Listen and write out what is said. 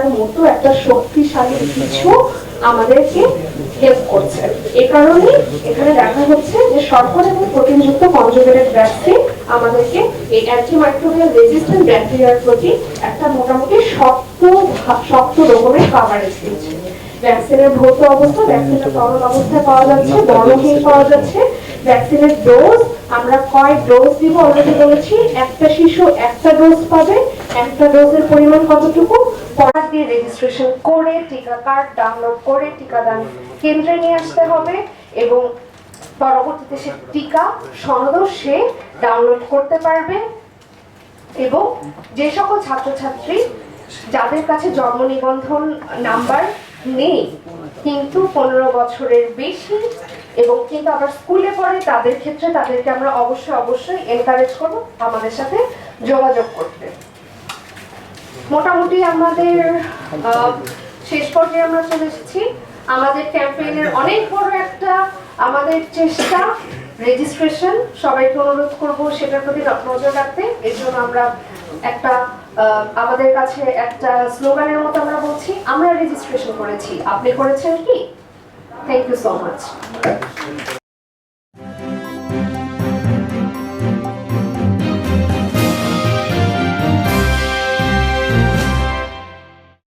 করার মতো একটা শক্তিশালী কিছু আমাদেরকে হেল্প করছে। এই কারণে এখানে দেখা হচ্ছে যে শর্করা এবং প্রোটিনযুক্ত কনজুগেটেড ভ্যাকসিন আমাদেরকে এই অ্যান্টিমাইক্রোবিয়াল রেজিস্ট্যান্ট ব্যাকটেরিয়ার প্রতি একটা মোটামুটি শক্ত শক্ত রকমের কাভারেজ দিচ্ছে। ভ্যাকসিনের ভৌত অবস্থা ভ্যাকসিনের তরল অবস্থায় পাওয়া যাচ্ছে বর্ণহীন পাওয়া যাচ্ছে। ভ্যাকসিনের ডোজ আমরা কয় ডোজ দিব অলরেডি বলেছি? একটা শিশু একটা ডোজ পাবে একটা ডোজের পরিমাণ কতটুকু? পড়া দিয়ে রেজিস্ট্রেশন করে টিকা কার্ড ডাউনলোড করে টিকাদান কেন্দ্রে নিয়ে আসতে হবে এবং পরবর্তীতে সে টিকা সনদও সে ডাউনলোড করতে পারবে এবং যে সকল ছাত্রছাত্রী যাদের কাছে জন্ম নিবন্ধন নাম্বার নেই, কিন্তু পনেরো বছরের বেশি এবং কিন্তু আবার স্কুলে পড়ে, তাদের ক্ষেত্রে তাদেরকে আমরা অবশ্যই অবশ্যই এনকারেজ করব আমাদের সাথে যোগাযোগ করতে। মোটামুটি আমাদের শেষ পর্যায়ে আমরা চলে এসেছি। আমাদের ক্যাম্পেইনের অনেক বড় একটা আমাদের চেষ্টা রেজিস্ট্রেশন সবাইকে অনুরোধ করব সেটার প্রতি নজর রাখতে। এর জন্য আমরা একটা আমাদের কাছে একটা স্লোগানের মতো আমরা বলছি, আমরা রেজিস্ট্রেশন করেছি। আপনি করেছেন কি? Thank you so much